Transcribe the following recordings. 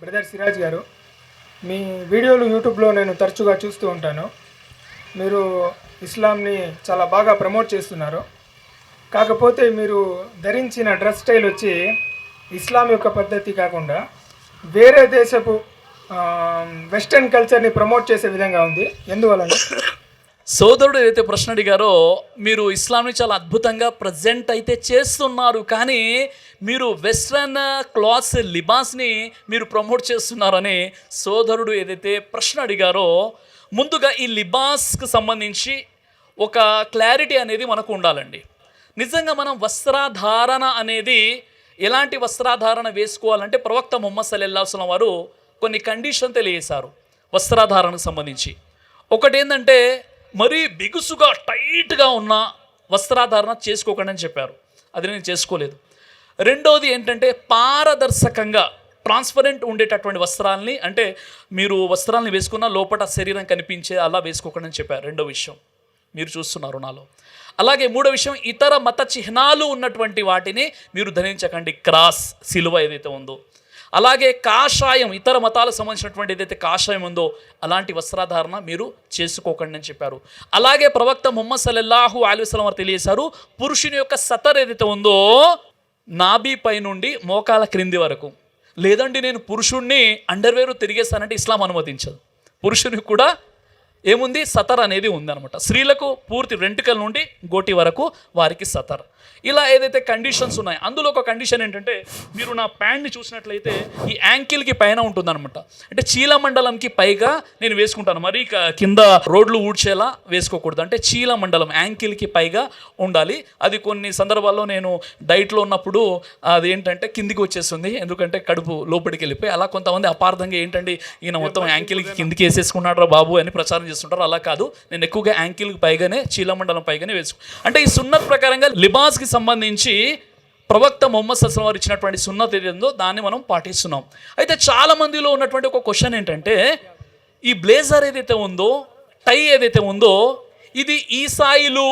Brother Siraj గారు మీ వీడియోలు యూట్యూబ్లో నేను తరచుగా చూస్తూ ఉంటాను. మీరు ఇస్లాంని చాలా బాగా ప్రమోట్ చేస్తున్నారు. కాకపోతే మీరు ధరించిన డ్రెస్ స్టైల్ వచ్చి ఇస్లాం యొక్క పద్ధతి కాకుండా వేరే దేశపు వెస్ట్రన్ వెస్టర్న్ కల్చర్ని ప్రమోట్ చేసే విధంగా ఉంది. ఎందువలన? సోదరుడు ఏదైతే ప్రశ్న అడిగారో మీరు ఇస్లాంని చాలా అద్భుతంగా ప్రజెంట్ అయితే చేస్తున్నారు కానీ మీరు వెస్ట్రన్ క్లాత్స్ లిబాస్ని మీరు ప్రమోట్ చేస్తున్నారని సోదరుడు ఏదైతే ప్రశ్న అడిగారో ముందుగా ఈ లిబాస్కి సంబంధించి ఒక క్లారిటీ అనేది మనకు ఉండాలండి. నిజంగా మనం వస్త్రాధారణ అనేది ఎలాంటి వస్త్రాధారణ వేసుకోవాలంటే ప్రవక్త ముహమ్మద్ సల్లల్లాహుస్లం వారు కొన్ని కండిషన్ తెలియజేశారు వస్త్రాధారణకు సంబంధించి. ఒకటి ఏంటంటే మరీ బిగుసుగా టైట్గా ఉన్న వస్త్రాధారణ చేసుకోకండి అని చెప్పారు. అది నేను చేసుకోలేదు. రెండోది ఏంటంటే పారదర్శకంగా ట్రాన్స్పరెంట్ ఉండేటటువంటి వస్త్రాలని అంటే మీరు వస్త్రాలని వేసుకున్న లోపల శరీరం కనిపించే అలా వేసుకోకండి అని చెప్పారు రెండో విషయం. మీరు చూస్తున్నారు నాలో. అలాగే మూడో విషయం ఇతర మత చిహ్నాలు ఉన్నటువంటి వాటిని మీరు ధరించకండి. క్రాస్ సిలువ ఏదైతే ఉందో. అలాగే కాషాయం ఇతర మతాలకు సంబంధించినటువంటి ఏదైతే కాషాయం ఉందో అలాంటి వస్త్రాధారణ మీరు చేసుకోకండి అని చెప్పారు. అలాగే ప్రవక్త ముహమ్మద్ సల్లల్లాహు అలీస్లం వారు తెలియజేశారు పురుషుని యొక్క సతర్ ఏదైతే ఉందో నాభి పై నుండి మోకాల క్రింది వరకు. లేదండి నేను పురుషుణ్ణి అండర్వేరు తిరిగేస్తానంటే ఇస్లాం అనుమతించదు. పురుషునికి కూడా ఏముంది? సతర్ అనేది ఉందన్నమాట. స్త్రీలకు పూర్తి వెంట్రుకల నుండి గోటి వరకు వారికి సతర్ ఇలా ఏదైతే కండిషన్స్ ఉన్నాయో అందులో ఒక కండిషన్ ఏంటంటే మీరు నా ప్యాంట్ని చూసినట్లయితే ఈ యాంకిల్కి పైన ఉంటుందన్నమాట. అంటే చీలమండలంకి పైగా నేను వేసుకుంటాను. మరి కింద రోడ్లు ఊడ్చేలా వేసుకోకూడదు. అంటే చీలమండలం యాంకిల్కి పైగా ఉండాలి. అది కొన్ని సందర్భాల్లో నేను డైట్లో ఉన్నప్పుడు అది ఏంటంటే కిందికి వచ్చేస్తుంది. ఎందుకంటే కడుపు లోపలికి వెళ్ళిపోయి అలా కొంతమంది అపార్థంగా ఏంటండి ఈయన మొత్తం యాంకిల్కి కిందికి వేసేసుకున్నాడు బాబు అని ప్రచారం చేస్తుంటారు. అలా కాదు. నేను ఎక్కువగా యాంకిల్కి పైగానే చీలమండలం పైగానే వేసుకు అంటే ఈ సున్నత్ ప్రకారంగా కి సంబంధించి ప్రవక్త మొహమ్మద్ సస్లం వారు ఇచ్చినటువంటి సున్నత ఏదో దాన్ని మనం పాటిస్తున్నాం. అయితే చాలా మందిలో ఉన్నటువంటి ఒక క్వశ్చన్ ఏంటంటే ఈ బ్లేజర్ ఏదైతే ఉందో టై ఏదైతే ఉందో ఇది ఈసాయిలు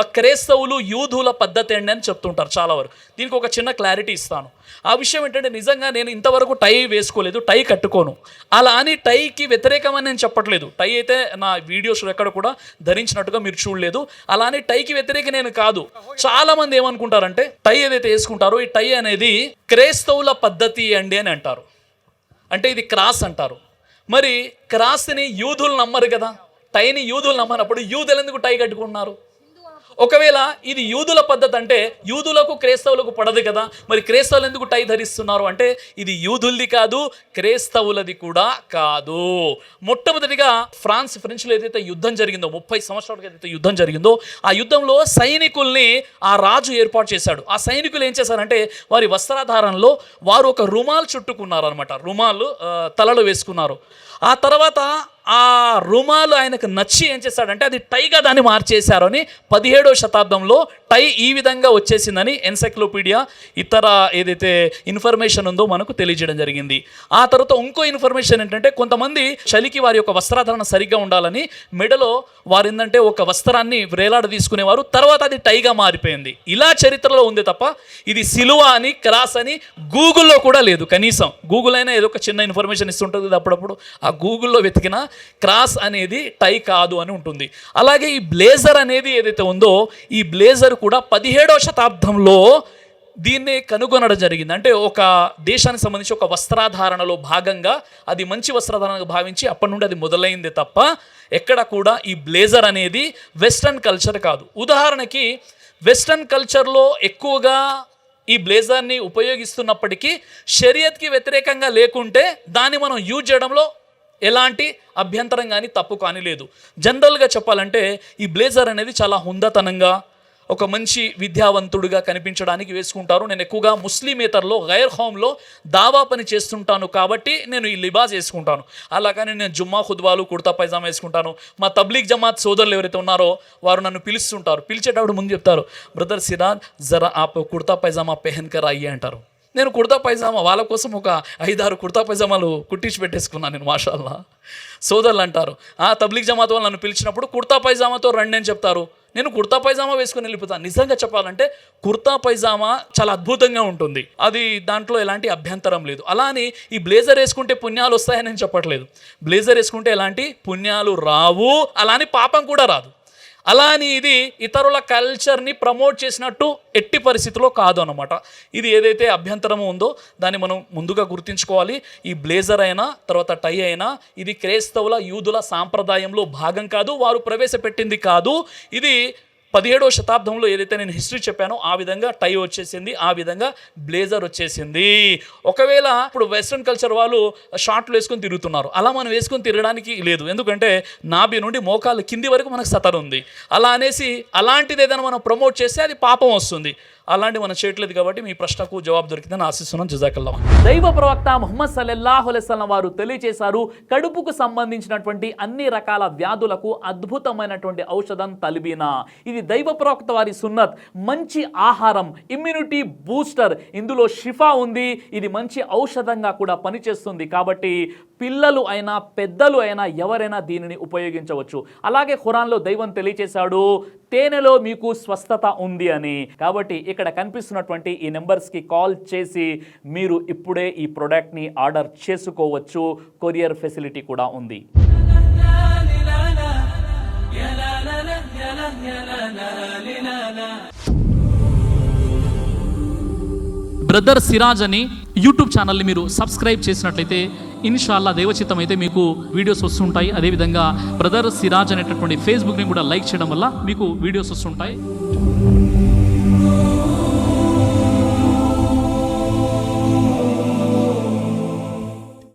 క్రైస్తవులు యూదుల పద్ధతి అండి అని చెప్తుంటారు చాలా వరకు. దీనికి ఒక చిన్న క్లారిటీ ఇస్తాను. ఆ విషయం ఏంటంటే నిజంగా నేను ఇంతవరకు టై వేసుకోలేదు టై కట్టుకోను. అలా అని టైకి వ్యతిరేకమని నేను చెప్పట్లేదు. టై అయితే నా వీడియోస్ ఎక్కడ కూడా ధరించినట్టుగా మీరు చూడలేదు. అలా అని టైకి వ్యతిరేక నేను కాదు. చాలా మంది ఏమనుకుంటారంటే టై ఏదైతే వేసుకుంటారో ఈ టై అనేది క్రైస్తవుల పద్ధతి అండి అని అంటారు. అంటే ఇది క్రాస్ అంటారు. మరి క్రాస్ని యూదులు నమ్మరు కదా? టైని యూదులు నమ్మనప్పుడు యూదులు ఎందుకు టై కట్టుకుంటున్నారు? ఒకవేళ ఇది యూదుల పద్ధతి అంటే యూదులకు క్రైస్తవులకు పడదు కదా. మరి క్రైస్తవులు ఎందుకు టై ధరిస్తున్నారు అంటే ఇది యూదులది కాదు క్రైస్తవులది కూడా కాదు. మొట్టమొదటిగా ఫ్రాన్స్ ఫ్రెంచ్లో ఏదైతే యుద్ధం జరిగిందో ముప్పై సంవత్సరాలకు ఏదైతే యుద్ధం జరిగిందో ఆ యుద్ధంలో సైనికుల్ని ఆ రాజు ఏర్పాటు చేశాడు. ఆ సైనికులు ఏం చేశారంటే వారి వస్త్రాధారణలో వారు ఒక రుమాల్ చుట్టుకున్నారు అనమాట రుమాలు తలలో వేసుకున్నారు. ఆ తర్వాత ఆ రుమాలు ఆయనకు నచ్చి ఏం చేశాడంటే అది టైగా దాన్ని మార్చేశారు అని పదిహేడో శతాబ్దంలో టై ఈ విధంగా వచ్చేసిందని ఎన్సైక్లోపీడియా ఇతర ఏదైతే ఇన్ఫర్మేషన్ ఉందో మనకు తెలియజేయడం జరిగింది. ఆ తర్వాత ఇంకో ఇన్ఫర్మేషన్ ఏంటంటే కొంతమంది చలికి వారి యొక్క వస్త్రాధరణ సరిగ్గా ఉండాలని మెడలో వారు ఏంటంటే ఒక వస్త్రాన్ని వ్రేలాడ తీసుకునేవారు. తర్వాత అది టైగా మారిపోయింది. ఇలా చరిత్రలో ఉంది తప్ప ఇది సిలువ అని క్రాస్ అని గూగుల్లో కూడా లేదు కనీసం. గూగుల్ అయినా ఏదో ఒక చిన్న ఇన్ఫర్మేషన్ ఇస్తుంటుంది అప్పుడప్పుడు. ఆ గూగుల్లో వెతికిన క్రాస్ అనేది టై కాదు అని ఉంటుంది. అలాగే ఈ బ్లేజర్ అనేది ఏదైతే ఉందో ఈ బ్లేజర్ కూడా పదిహేడవ శతాబ్దంలో దీన్ని కనుగొనడం జరిగింది. అంటే ఒక దేశానికి సంబంధించి ఒక వస్త్రాధారణలో భాగంగా అది మంచి వస్త్రధారణగా భావించి అప్పటి నుండి అది మొదలైంది తప్ప ఎక్కడ కూడా ఈ బ్లేజర్ అనేది వెస్ట్రన్ కల్చర్ కాదు. ఉదాహరణకి వెస్ట్రన్ కల్చర్లో ఎక్కువగా ఈ బ్లేజర్ని ఉపయోగిస్తున్నప్పటికీ షరియత్కి వ్యతిరేకంగా లేకుంటే దాన్ని మనం యూజ్ చేయడంలో ఎలాంటి అభ్యంతరం కానీ తప్పు కానీ లేదు. జనరల్గా చెప్పాలంటే ఈ బ్లేజర్ అనేది చాలా హుందతనంగా ఒక మంచి విద్యావంతుడిగా కనిపించడానికి వేసుకుంటారు. నేను ఎక్కువగా ముస్లిమేతర్లో గైర్ హోమ్లో దావా పని చేస్తుంటాను కాబట్టి నేను ఈ లిబాజ్ వేసుకుంటాను. అలాగని నేను జుమ్మా ఖుద్వాలు కుర్తా పైజామా వేసుకుంటాను. మా తబ్లీగ్ జమాత్ సోదరులు ఎవరైతే ఉన్నారో వారు నన్ను పిలుస్తుంటారు. పిలిచేటప్పుడు ముందు చెప్తారు బ్రదర్ సిరాజ్ జరా ఆప్ కుర్తా పైజామా పెహన్కర్ అయ్యి అంటారు. నేను కుర్తా పైజామా వాళ్ళ కోసం ఒక ఐదారు కుర్తా పైజామాలు కుట్టించి పెట్టేసుకున్నాను నేను మాషాల్లా. సోదరులు అంటారు ఆ తబ్లిక్ జమాత్ వాళ్ళు నన్ను పిలిచినప్పుడు కుర్తా పైజామాతో రండి అని చెప్తారు. నేను కుర్తా పైజామా వేసుకుని వెళ్ళిపోతాను నిజంగా చెప్పాలంటే కుర్తా పైజామా చాలా అద్భుతంగా ఉంటుంది. అది దాంట్లో ఎలాంటి అభ్యంతరం లేదు. అలా అని ఈ బ్లేజర్ వేసుకుంటే పుణ్యాలు వస్తాయని నేను చెప్పట్లేదు. బ్లేజర్ వేసుకుంటే ఎలాంటి పుణ్యాలు రావు. అలా అని పాపం కూడా రాదు. అలా అని ఇది ఇతరుల కల్చర్ని ప్రమోట్ చేసినట్టు ఎట్టి పరిస్థితిలో కాదు అనమాట ఇది ఏదైతే అభ్యంతరము ఉందో దాన్ని మనం ముందుగా గుర్తుంచుకోవాలి. ఈ బ్లేజర్ అయినా తర్వాత టై అయినా ఇది క్రైస్తవుల యూదుల సాంప్రదాయంలో భాగం కాదు వారు ప్రవేశపెట్టింది కాదు. ఇది పదిహేడవ శతాబ్దంలో ఏదైతే నేను హిస్టరీ చెప్పానో ఆ విధంగా టై వచ్చేసింది ఆ విధంగా బ్లేజర్ వచ్చేసింది. ఒకవేళ ఇప్పుడు వెస్ట్రన్ కల్చర్ వాళ్ళు షార్ట్లు వేసుకొని తిరుగుతున్నారు అలా మనం వేసుకొని తిరగడానికి లేదు. ఎందుకంటే నాభి నుండి మోకాలు కింది వరకు మనకు సతరు ఉంది అలా అనేసి అలాంటిది ఏదైనా మనం ప్రమోట్ చేస్తే అది పాపం వస్తుంది. అలాంటి మనం చేయట్లేదు కాబట్టి మీ ప్రశ్నకు జవాబు దొరికిందని ఆశిస్తున్నాం. జజాకల్లా. దైవ ప్రవక్త ముహమ్మద్ సల్లెల్లాహు అలెస్లం వారు తెలియజేశారు కడుపుకు సంబంధించినటువంటి అన్ని రకాల వ్యాధులకు అద్భుతమైనటువంటి ఔషధం తలిబీనా. ఇది దైవ ప్రవక్త వారి సున్నత్. మంచి ఆహారం ఇమ్యూనిటీ బూస్టర్ ఇందులో షిఫా ఉంది. ఇది మంచి ఔషధంగా కూడా పనిచేస్తుంది కాబట్టి పిల్లలు అయినా పెద్దలు అయినా ఎవరైనా దీనిని ఉపయోగించవచ్చు. అలాగే ఖురాన్లో దైవం తెలియచేశాడు తేనెలో మీకు స్వస్థత ఉంది అని. కాబట్టి ఇక్కడ కనిపిస్తున్నటువంటి ఈ నెంబర్స్కి కాల్ చేసి మీరు ఇప్పుడే ఈ ప్రోడక్ట్ని ఆర్డర్ చేసుకోవచ్చు. కొరియర్ ఫెసిలిటీ కూడా ఉంది. బ్రదర్ సిరాజ్ అని యూట్యూబ్ ఛానల్ని మీరు సబ్స్క్రైబ్ చేసినట్లయితే ఇన్షాల్లా దేవచిత్తం అయితే మీకు వీడియోస్ వస్తుంటాయి. అదేవిధంగా బ్రదర్ సిరాజ్ అనేటటువంటి ఫేస్బుక్ని కూడా లైక్ చేయడం వల్ల మీకు వీడియోస్ వస్తుంటాయి.